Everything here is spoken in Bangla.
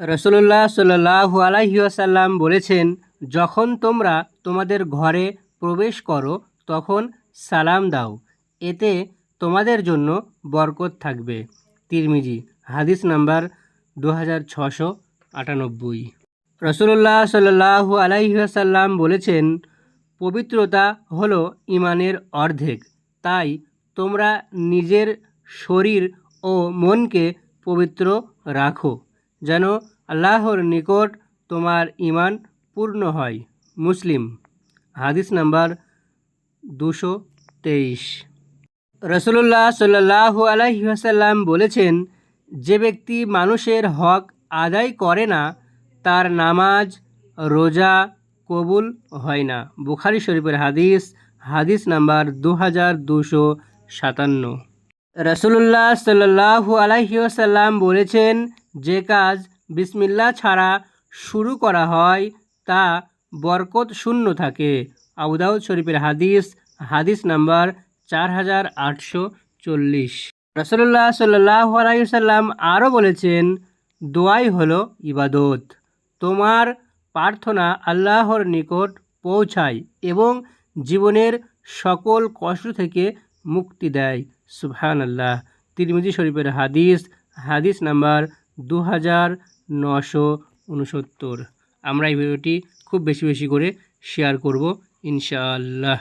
রসুল্লাহ সাল্লাহু আলাইসাল্লাম বলেছেন, যখন তোমরা তোমাদের ঘরে প্রবেশ করো, তখন সালাম দাও। এতে তোমাদের জন্য বরকত থাকবে। তিরমিজি, হাদিস নাম্বার দু হাজার ছশো আটানব্বই রসুল্লাহ সাল্লাহু আলাইসাল্লাম বলেছেন, পবিত্রতা হলো ইমানের অর্ধেক। তাই তোমরা নিজের শরীর ও মনকে পবিত্র রাখো। যেন আল্লাহর নিকট তোমার ইমান পূর্ণ হয়। মুসলিম, হাদিস নাম্বার দুশো তেইশ। রসুল্লাহ সাল্লাহু আলাইসাল্লাম বলেছেন, যে ব্যক্তি মানুষের হক আদায় করে না, তার নামাজ, রোজা কবুল হয় না। বুখারি শরীফের হাদিস হাদিস নাম্বার দু হাজার দুশো সাতান্ন। রসুল্লাহ সাল্লাহু আলাইসাল্লাম বলেছেন যে কাজ বিসমিল্লা ছাড়া শুরু করা হয় তা বরকত শূন্য থাকে। আবুদাউদ শরীফের হাদিস হাদিস নাম্বার চার হাজার আটশো চল্লিশ। রসুল্লাহ সাল্লাহ আরও বলেছেন, দোয়াই হলো ইবাদত। তোমার প্রার্থনা আল্লাহর নিকট পৌঁছায় এবং জীবনের সকল কষ্ট থেকে মুক্তি দেয়। সুবহান আল্লাহ তিরমিজি শরীফের হাদিস হাদিস নাম্বার দু হাজার নশো উনসত্তর। আমরা এই ভিডিওটি খুব বেশি বেশি করে শেয়ার করব ইনশাআল্লাহ।